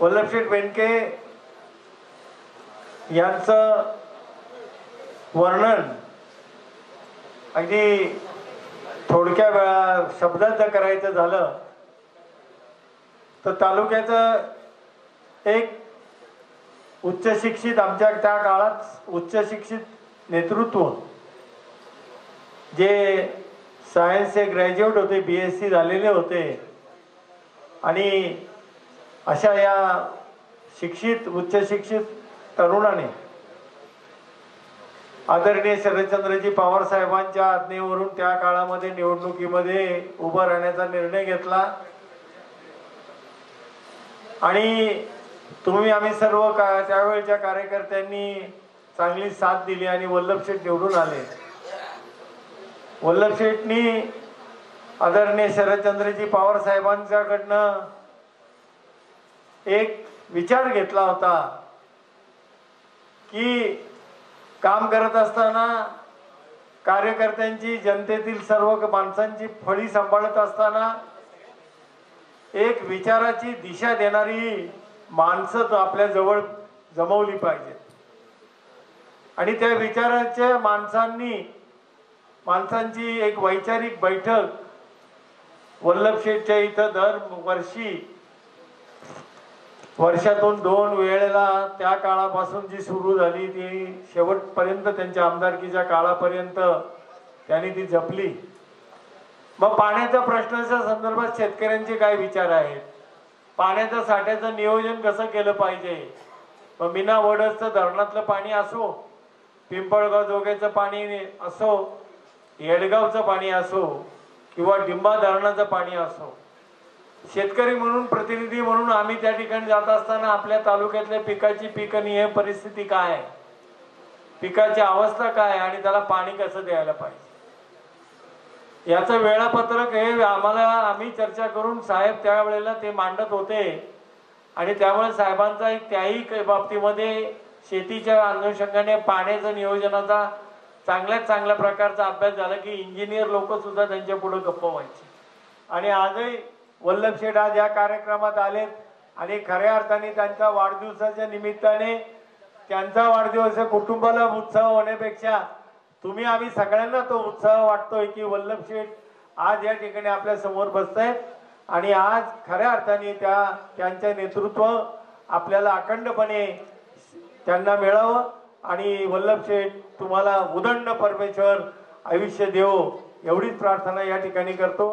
वल्लभशेठ बेनके यांचं वर्णन अगदी थोडक्या वेळा शब्दात जर करायचं झालं तर तालुक्याचं एक उच्च शिक्षित आमच्या त्या काळात उच्च शिक्षित नेतृत्व जे सायन्सचे ग्रॅज्युएट होते बी एस सी झालेले होते आणि अशा या शिक्षित उच्च शिक्षित तरुणाने आदरणीय शरदचंद्रजी पवार साहेबांच्या आज्ञेवरून त्या काळामध्ये निवडणुकीमध्ये उभं राहण्याचा निर्णय घेतला. आणि तुम्ही आम्ही सर्व का त्यावेळच्या कार्यकर्त्यांनी चांगली साथ दिली आणि वल्लभ शेठ निवडून आले. वल्लभ शेठनी आदरणीय शरदचंद्रजी पवार साहेबांच्याकडनं एक विचार घेतला होता की काम करत असताना कार्यकर्त्यांची जनतेतील सर्व माणसांची फळी सांभाळत असताना एक विचाराची दिशा देणारी माणसं आपल्या जवळ जमवली पाहिजे. आणि त्या विचाराच्या माणसांनी माणसांची एक वैचारिक बैठक वल्लभशेठच्या इथं दर वर्षी वर्षातून दोन वेळेला त्या काळापासून जी सुरू झाली ती शेवटपर्यंत त्यांच्या आमदारकीच्या काळापर्यंत त्यांनी ती जपली. मग पाण्याच्या प्रश्नाच्या संदर्भात शेतकऱ्यांचे काय विचार आहेत? पाण्याच्या साठ्याचं नियोजन कसं केलं पाहिजे? मग मीना वडसचं धरणातलं पाणी असो पिंपळगाव जोग्याचं पाणी असो येडगावचं पाणी असो किंवा डिंबा धरणाचं पाणी असो शेतकरी म्हणून प्रतिनिधी म्हणून आम्ही त्या ठिकाणी जात असताना आपल्या तालुक्यातल्या पिकाची पिकनीय परिस्थिती काय आहे? पिकाची अवस्था काय आहे आणि त्याला पाणी कसं द्यायला पाहिजे? याचं वेळापत्रक हे आम्हाला आम्ही चर्चा करून साहेब त्यावेळेला ते मांडत होते. आणि त्यामुळे साहेबांचा एक त्याही बाबतीमध्ये शेतीच्या अनुषंगाने पाण्याचा नियोजनाचा चांगल्यात चांगल्या प्रकारचा अभ्यास झाला की इंजिनियर लोक सुद्धा त्यांच्या पुढे गप्प व्हायचे. आणि आजही वल्लभशेठ आज या कार्यक्रमात आलेत आणि खऱ्या अर्थाने त्यांच्या वाढदिवसाच्या निमित्ताने त्यांचा वाढदिवस कुटुंबाला उत्साह होण्यापेक्षा तुम्ही आम्ही सगळ्यांना तो उत्साह वाटतोय की वल्लभशेठ आज या ठिकाणी आपल्यासमोर बसतायत. आणि आज खऱ्या अर्थाने त्या त्यांचे नेतृत्व आपल्याला अखंडपणे त्यांना मिळावं. आणि वल्लभशेठ तुम्हाला उदंड परमेश्वर आयुष्य देव एवढीच प्रार्थना या ठिकाणी करतो.